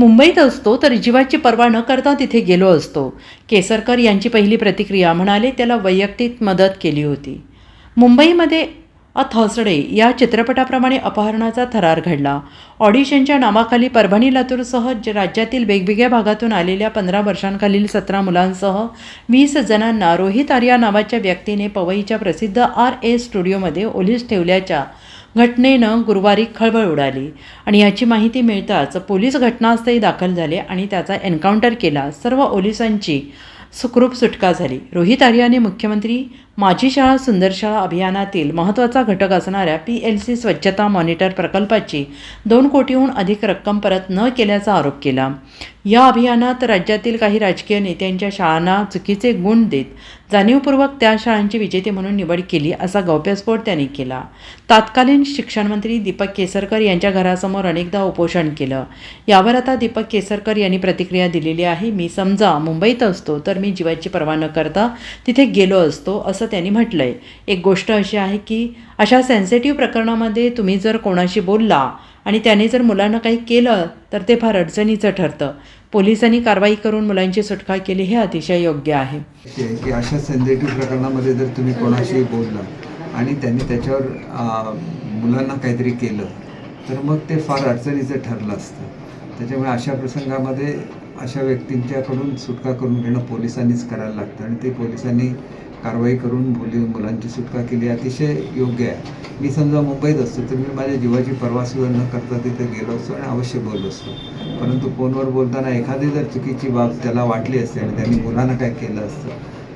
मुंबईत असतो तर जीवाची पर्वा न करता तिथे गेलो असतो. केसरकर यांची पहिली प्रतिक्रिया म्हणाले त्याला वैयक्तिक मदत केली होती. मुंबईमध्ये अ थर्सडे या चित्रपटाप्रमाणे अपहरणाचा थरार घडला. ऑडिशनच्या नावाखाली परभणी लातूरसह ज- राज्यातील वेगवेगळ्या भागातून आलेल्या पंधरा वर्षांखालील सतरा मुलांसह वीस जणांना रोहित आर्या नावाच्या व्यक्तीने पवईच्या प्रसिद्ध आर ए स्टुडिओमध्ये ओलीस ठेवल्याच्या घटनेनं गुरुवारी खळबळ उडाली आणि याची माहिती मिळताच पोलीस घटनास्थळी दाखल झाले आणि त्याचा एन्काउंटर केला. सर्व पोलिसांची सुखरूप सुटका झाली. रोहित आर्याने मुख्यमंत्री माझी शाळा सुंदर शाळा अभियानातील महत्त्वाचा घटक असणाऱ्या पी एल सी स्वच्छता मॉनिटर प्रकल्पाची दोन कोटीहून अधिक रक्कम परत न केल्याचा आरोप केला. या अभियानात राज्यातील काही राजकीय नेत्यांच्या शाळांना चुकीचे गुण देत जाणीवपूर्वक त्या शाळांची विजेते म्हणून निवड केली असा गौप्यस्फोट त्यांनी केला. तात्कालीन शिक्षणमंत्री दीपक केसरकर यांच्या घरासमोर अनेकदा उपोषण केलं. यावर आता दीपक केसरकर यांनी प्रतिक्रिया दिलेली आहे मी समजा मुंबईत असतो तर मी जीवाची पर्वा न करता तिथे गेलो असतो असं त्यांनी म्हटलंय. एक गोष्ट अशी आहे की अशा सेन्सिटिव्ह प्रकरणामध्ये तुम्ही जर कोणाशी बोलला आणि त्याने जर मुलांना काही केलं तर ते फार अडचणीचं ठरतं. पोलिसांनी कारवाई करून मुलांची सुटका केली हे अतिशय योग्य आहे. की अशा सेन्सिटिव्ह प्रकरणामध्ये जर तुम्ही कोणाशी बोलला आणि त्यांनी त्याच्यावर मुलांना काहीतरी केलं तर मग ते फार अडचणीचं ठरलं असतं. त्याच्यामुळे अशा प्रसंगामध्ये अशा व्यक्तींच्याकडून सुटका करून घेणं पोलिसांनीच करायला लागतं आणि ते पोलिसांनी कारवाई करून मुली मुलांची सुटका केली अतिशय योग्य आहे. मी समजा मुंबईत असतो तर मी माझ्या जीवाची पर्वासुद्धा न करता तिथे गेलो असतो आणि अवश्य बोललो असतो. परंतु फोनवर बोलताना एखादी जर चुकीची बाब त्याला वाटली असते आणि त्यांनी मुलांना काय केलं असतं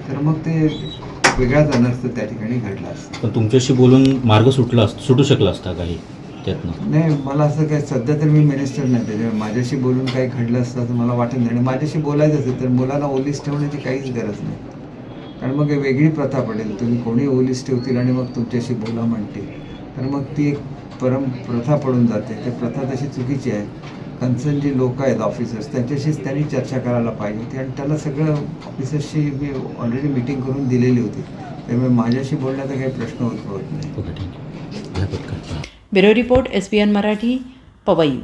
तर मग ते वेगळाच अनर्थ त्या ठिकाणी घडला असतं. पण तुमच्याशी बोलून मार्ग सुटला अस- सुटू शकला असता काही त्यातनं? नाही मला असं काय सध्या तर मी मिनिस्टर नाही त्याच्यामुळे माझ्याशी बोलून काही घडलं असतं तर मला वाटत नाही. आणि माझ्याशी बोलायचं असेल तर मुलांना ओलीस ठेवण्याची काहीच गरज नाही. कारण मग हे वेगळी प्रथा पडेल. तुम्ही कोणी ओलीस ठेवतील आणि मग तुमच्याशी बोला म्हणतील. तर मग ती एक परम प्रथा पडून जाते. ते प्रथा तशी चुकीची आहे. कन्सर्न जी लोक आहेत ऑफिसर्स त्यांच्याशीच त्यांनी चर्चा करायला पाहिजे होती आणि त्याला सगळं ऑफिसर्सशी मी ऑलरेडी मिटिंग करून दिलेली होती. त्यामुळे माझ्याशी बोलण्याचा काही प्रश्न उद्भवत नाही. ओके ठीक आहे. घ्या पटकन bureau report S P N Marathi Powai.